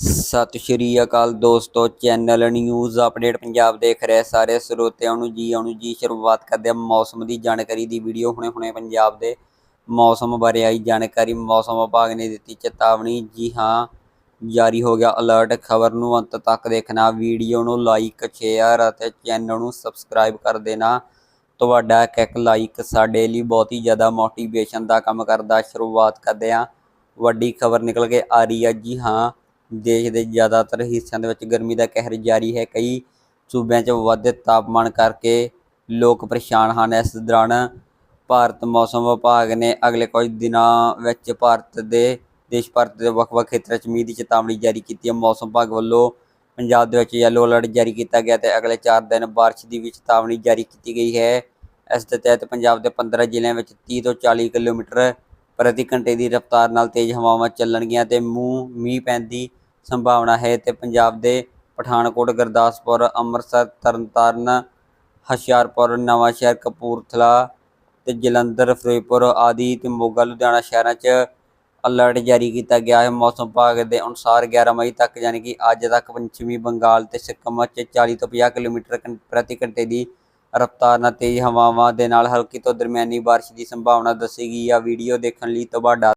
ਸਤਿ ਸ਼੍ਰੀ ਅਕਾਲ ਦੋਸਤੋ, channel news update Punjab ਦੇਖ ਰਹੇ ਸਾਰੇ ਸਰੋਤਿਆਂ ਨੂੰ ਜੀ। ਆਉਣ ਜੀ, ਸ਼ੁਰੂਆਤ ਕਰਦੇ ਹਾਂ ਮੌਸਮ ਦੀ ਜਾਣਕਾਰੀ ਦੀ ਵੀਡੀਓ ਹੁਣੇ ਹੁਣੇ ਪੰਜਾਬ ਦੇ ਮੌਸਮ ਬਾਰੇ ਆਈ ਜਾਣਕਾਰੀ। ਮੌਸਮ ਵਿਭਾਗ ਨੇ ਦਿੱਤੀ ਚੇਤਾਵਨੀ। ਜੀ ਹਾਂ, ਜਾਰੀ ਹੋ ਗਿਆ ਅਲਰਟ। ਖਬਰ ਨੂੰ ਅੰਤ ਤੱਕ ਦੇਖਣਾ। ਵੀਡੀਓ ਨੂੰ ਲਾਈਕ, ਸ਼ੇਅਰ ਅਤੇ ਚੈਨਲ ਨੂੰ ਸਬਸਕ੍ਰਾਈਬ ਕਰ ਦੇਣਾ। ਤੁਹਾਡਾ ਇੱਕ ਇੱਕ ਲਾਈਕ ਸਾਡੇ ਲਈ ਬਹੁਤ ਹੀ ਜ਼ਿਆਦਾ ਮੋਟੀਵੇਸ਼ਨ ਦਾ ਕੰਮ ਕਰਦਾ। ਸ਼ੁਰੂਆਤ ਕਰਦੇ ਹਾਂ। ਵੱਡੀ ਖਬਰ ਨਿਕਲ ਕੇ ਆ ਰਹੀ ਹੈ। ਜੀ ਹਾਂ ਦੇਸ਼ ਦੇ ਜ਼ਿਆਦਾਤਰ ਹਿੱਸਿਆਂ ਦੇ ਵਿੱਚ ਗਰਮੀ ਦਾ ਕਹਿਰ ਜਾਰੀ ਹੈ। ਕਈ ਸੂਬਿਆਂ 'ਚ ਵਾਧੇ ਤਾਪਮਾਨ ਕਰਕੇ ਲੋਕ ਪਰੇਸ਼ਾਨ ਹਨ। ਇਸ ਦੌਰਾਨ ਭਾਰਤ ਮੌਸਮ ਵਿਭਾਗ ਨੇ ਅਗਲੇ ਕੁਝ ਦਿਨਾਂ ਵਿੱਚ ਭਾਰਤ ਦੇ, ਦੇਸ਼ ਭਰ ਦੇ ਵੱਖ-ਵੱਖ ਖੇਤਰਾਂ 'ਚ ਮੀਂਹ ਦੀ ਚੇਤਾਵਨੀ ਜਾਰੀ ਕੀਤੀ ਹੈ। ਮੌਸਮ ਵਿਭਾਗ ਵੱਲੋਂ ਪੰਜਾਬ ਦੇ ਵਿੱਚ ਯੈਲੋ ਅਲਰਟ ਜਾਰੀ ਕੀਤਾ ਗਿਆ ਤੇ ਅਗਲੇ 4 ਦਿਨ ਬਾਰਿਸ਼ ਦੀ ਵੀ ਚੇਤਾਵਨੀ ਜਾਰੀ ਕੀਤੀ ਗਈ ਹੈ। ਇਸ ਦੇ ਤਹਿਤ ਪੰਜਾਬ ਦੇ 15 ਜ਼ਿਲ੍ਹਿਆਂ ਵਿੱਚ 30 ਤੋਂ 40 ਕਿਲੋਮੀਟਰ ਪ੍ਰਤੀ ਘੰਟੇ ਦੀ ਰਫ਼ਤਾਰ ਨਾਲ ਤੇਜ਼ ਹਵਾਵਾਂ ਚੱਲਣਗੀਆਂ ਤੇ ਮੂੰਹ, ਮੀਂਹ ਪੈਣ ਦੀ ਸੰਭਾਵਨਾ ਹੈ ਤੇ ਪੰਜਾਬ ਦੇ ਪਠਾਨਕੋਟ, ਗੁਰਦਾਸਪੁਰ, ਅੰਮ੍ਰਿਤਸਰ, ਤਰਨਤਾਰਨ, ਹੁਸ਼ਿਆਰਪੁਰ, ਨਵਾਂਸ਼ਹਿਰ, ਕਪੂਰਥਲਾ ਤੇ ਜਲੰਧਰ, ਫਿਰੋਜ਼ਪੁਰ ਆਦਿ ਤੇ ਮੋਗਾ ਲੁਧਿਆਣਾ ਸ਼ਹਿਰਾਂ 'ਚ ਅਲਰਟ ਜਾਰੀ ਕੀਤਾ ਗਿਆ ਹੈ। ਮੌਸਮ ਵਿਭਾਗ ਦੇ ਅਨੁਸਾਰ 11 ਮਈ ਤੱਕ ਯਾਨੀ ਕਿ ਅੱਜ ਤੱਕ ਪੱਛਮੀ ਬੰਗਾਲ ਤੇ ਸਿੱਕਮ 'ਚ 40 ਤੋਂ 50 ਕਿਲੋਮੀਟਰ ਘੰ- ਪ੍ਰਤੀ ਘੰਟੇ ਦੀ ਰਫ਼ਤਾਰ ਨਾਲ ਤੇਜ਼ ਹਵਾਵਾਂ ਦੇ ਨਾਲ ਹਲਕੀ ਤੋਂ ਦਰਮਿਆਨੀ ਬਾਰਿਸ਼ ਦੀ ਸੰਭਾਵਨਾ ਦੱਸੀ ਗਈ ਆ। ਵੀਡੀਓ ਦੇਖਣ ਲਈ ਤੁਹਾਡਾ